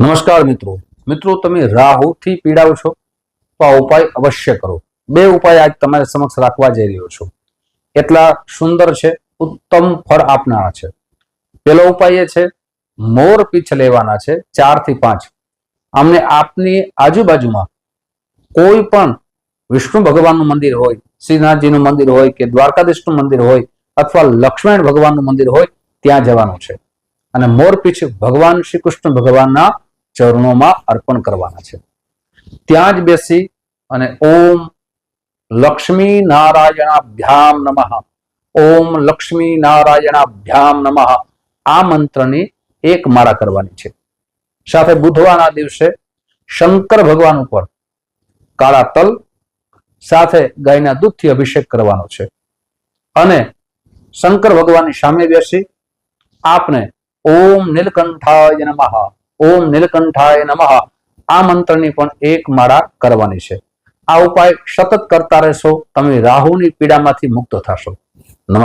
નમસ્કાર મિત્રો. મિત્રો, તમે રાહુથી પીડાવ છો, તો આ ઉપાય અવશ્ય કરો. બે ઉપાય આજ તમારી સમક્ષ રાખવા જઈ રહ્યો છું. એટલા સુંદર છે, ઉત્તમ ફળ આપનારા છે. પેલો ઉપાય એ છે, મોર પીછ લેવાના છે ચારથી પાંચ. આમને આપની આજુબાજુમાં કોઈ પણ વિષ્ણુ ભગવાનનું મંદિર હોય, શ્રીનાથજીનું મંદિર હોય કે દ્વારકાધીશનું મંદિર હોય અથવા લક્ષ્મણ ભગવાનનું મંદિર હોય, ત્યાં જવાનું છે. અને મોરપીછ ભગવાન શ્રી કૃષ્ણ ભગવાનના ચરણોમાં અર્પણ કરવાના છે. ત્યાં જ બેસી અને ઓમ લક્ષ્મી નારાયણાભ્યામ નમઃ. ઓમ લક્ષ્મી નારાયણાભ્યામ નમઃ. આ મંત્રની એક માળા કરવાની છે. સાથે બુધવારના દિવસે શંકર ભગવાન ઉપર કાળા તલ સાથે ગાયના દૂધથી અભિષેક કરવાનો છે. અને શંકર ભગવાનની સામે બેસી આપને ઓમ નીલકંઠાય નમઃ. ઓમ નીલકંઠાય નમઃ. આ મંત્રની પણ એક માળા કરવાની છે. આ ઉપાય સતત કરતા રહેશો, તમે રાહુની પીડામાંથી મુક્ત થશો. નમસ્કાર.